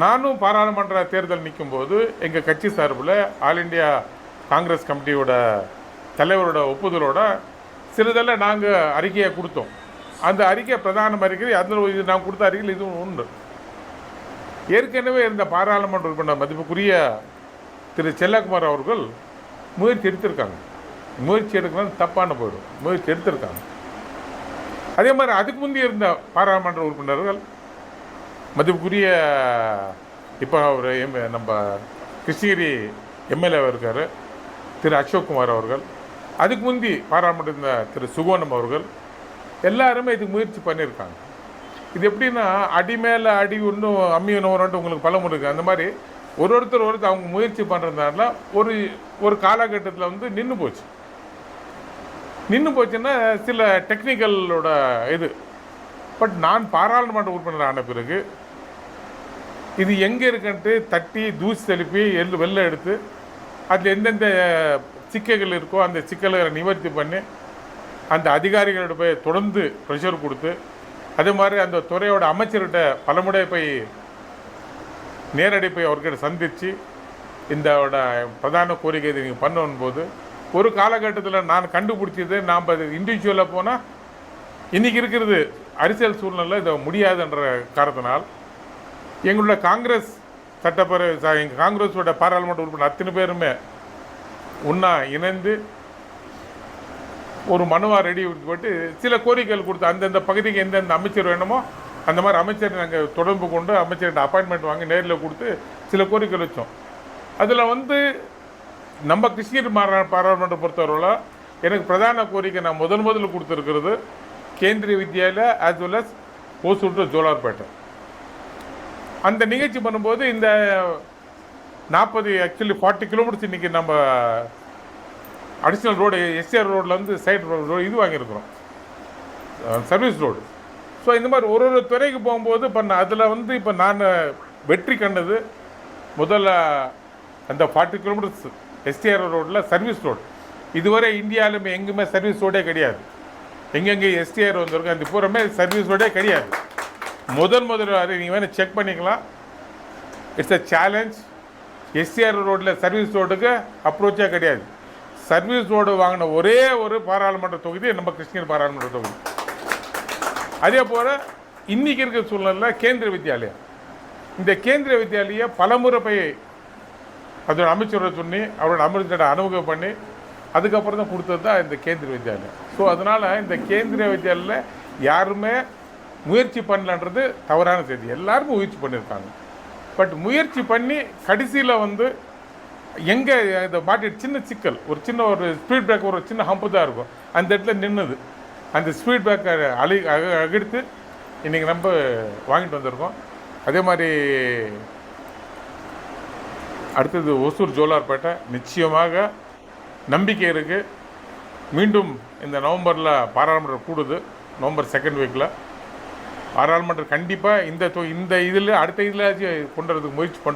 நானும் பாராளுமன்ற தேர்தல் நிற்கும் போது எங்கள் கட்சி சார்பில் ஆல் இந்தியா காங்கிரஸ் கமிட்டியோட தலைவரோட ஒப்புதலோட சிறிதெல்லாம் நாங்கள் அறிக்கையை கொடுத்தோம். அந்த அறிக்கை பிரதான அறிக்கை அதில் இது நான் கொடுத்த அறிக்கையில் இதுவும் உண்டு. ஏற்கனவே இருந்த பாராளுமன்ற உறுப்பினர் மதிப்புக்குரிய திரு செல்லகுமார் அவர்கள் முயற்சி எடுத்திருக்காங்க. முயற்சி எடுக்கணும் தப்பான போயிடும். முயற்சி எடுத்திருக்காங்க. அதே மாதிரி அதுக்கு முந்தைய இருந்த பாராளுமன்ற உறுப்பினர்கள் மதிப்புக்குரிய இப்போ அவர் எம் நம்ம கிருஷ்ணகிரி எம்எல்ஏ இருக்கார் திரு அசோக்குமார் அவர்கள். அதுக்கு முந்தி பாராளுமன்ற திரு சுகோணம் அவர்கள். எல்லாருமே இதுக்கு முயற்சி பண்ணியிருக்காங்க. இது எப்படின்னா அடி மேலே அடி ஒன்றும் அம்மி ஒன்று உங்களுக்கு பலம் இருக்குது அந்த மாதிரி ஒரு ஒருத்தர் ஒருத்தர் அவங்க முயற்சி பண்ணுறதுனால ஒரு ஒரு காலகட்டத்தில் வந்து நின்று போச்சு. நின்று போச்சுன்னா சில டெக்னிக்கலோட இது. பட் நான் பாராளுமன்ற உறுப்பினர் ஆன பிறகு இது எங்கே இருக்குன்ட்டு தட்டி தூசி தெளிப்பி எள் வெளில எடுத்து அதில் எந்தெந்த சிக்கல்கள் இருக்கோ அந்த சிக்கல்களை நிவர்த்தி பண்ணி அந்த அதிகாரிகளோட போய் தொடர்ந்து ப்ரெஷர் கொடுத்து அதே மாதிரி அந்த துறையோட அமைச்சர்கிட்ட பலமுறை போய் நேரடி போய் அவர்கிட்ட சந்தித்து இந்த பிரதான கோரிக்கை இதை நீங்கள் பண்ணணும் போது ஒரு காலகட்டத்தில் நான் கண்டுபிடிச்சது நாம் அது இண்டிவிஜுவலாக போனால் இன்றைக்கி இருக்கிறது அரசியல் சூழ்நிலை இதை முடியாதுன்ற காரணத்தினால் எங்களோட காங்கிரஸ் சட்டப்பேரவை எங்கள் காங்கிரஸோட பாராளுமன்ற உறுப்பினர் அத்தனை பேருமே ஒன்றா இணைந்து ஒரு மனுவாக ரெடி போட்டு சில கோரிக்கைகள் கொடுத்து அந்தந்த பகுதிக்கு எந்தெந்த அமைச்சர் வேணுமோ அந்த மாதிரி அமைச்சர் நாங்கள் தொடர்பு கொண்டு அமைச்சர்கிட்ட அப்பாயின்மெண்ட் வாங்கி நேரில் கொடுத்து சில கோரிக்கை வச்சோம். அதில் வந்து நம்ம கிருஷ்ணகிரி மாநா பாராளுமன்ற பொறுத்தவரையில் எனக்கு பிரதான கோரிக்கை நான் முதன் முதல்ல கொடுத்துருக்கிறது Kendriya Vidyalaya as well as Hosur to Jolarpettai. அந்த நிகழ்ச்சி பண்ணும்போது இந்த நாற்பது ஆக்சுவலி ஃபார்ட்டி கிலோமீட்டர்ஸ் இன்றைக்கி நம்ம அடிஷ்னல் ரோடு எஸ்ஆர் ரோடில் வந்து சைடு ரோடு இது வாங்கியிருக்கிறோம். சர்வீஸ் ரோடு ஸோ இந்த மாதிரி ஒரு ஒரு துறைக்கு போகும்போது இப்போ நான் அதில் வந்து இப்போ நான் வெற்றி கண்டது முதல்ல அந்த ஃபார்ட்டி கிலோமீட்டர்ஸ் எஸ்டிஆர் ரோட்டில் சர்வீஸ் ரோடு இதுவரை இந்தியாவிலுமே எங்குமே சர்வீஸ் ரோடே கிடையாது. எங்கெங்கே எஸ்டிஆர் வந்திருக்கும் அந்த பூரமே சர்வீஸ் ரோடே கிடையாது. முதல் முதல் அது நீங்கள் வேணால் செக் பண்ணிக்கலாம். இட்ஸ் அ சேலஞ்ச் எஸ்சிஆர் ரோட்டில் சர்வீஸ் ரோடுக்கு அப்ரோச்சே கிடையாது. சர்வீஸ் ரோடு வாங்கின ஒரே ஒரு பாராளுமன்ற தொகுதி நம்ம கிருஷ்ணகிரி பாராளுமன்ற தொகுதி. அதே போல் இன்றைக்கி இருக்கிற சூழ்நிலையில் கேந்திர வித்யாலயா இந்த கேந்திர வித்யாலயா பலமுறை போய் அதோட அமைச்சரை சொல்லி அவரோட அமைச்சரோட அனுபவம் பண்ணி அதுக்கப்புறம் தான் கொடுத்தது தான் இந்த கேந்திர வித்யாலயா ஸோ அதனால் இந்த கேந்திரிய வித்யாலயில் யாருமே முயற்சி பண்ணலன்றது தவறான செய்தி. எல்லாருமே முயற்சி பண்ணியிருக்காங்க. பட் முயற்சி பண்ணி கடைசியில் வந்து எங்கே இதை மாட்டி சின்ன சிக்கல் ஒரு சின்ன ஒரு ஸ்பீட் பிரேக் ஒரு சின்ன ஹம்பு தான் இருக்கும். அந்த இடத்துல நின்றுது அந்த ஸ்பீட் பிரேக்கை அழி அக அகிடுத்து இன்றைக்கி நம்ம வாங்கிட்டு வந்திருக்கோம். அதே மாதிரி அடுத்தது ஒசூர் ஜோலார்பேட்டை நிச்சயமாக நம்பிக்கை இருக்குது மீண்டும் இந்த நவம்பரில் பாராளுமன்றம் கூடுது. நவம்பர் செகண்ட் வீக்கில் பாராளுமன்றம் கண்டிப்பாக இந்த தொ- இந்த இதில் அடுத்த இதில் கொண்டு வரதுக்கு முயற்சி பண்ணுறோம்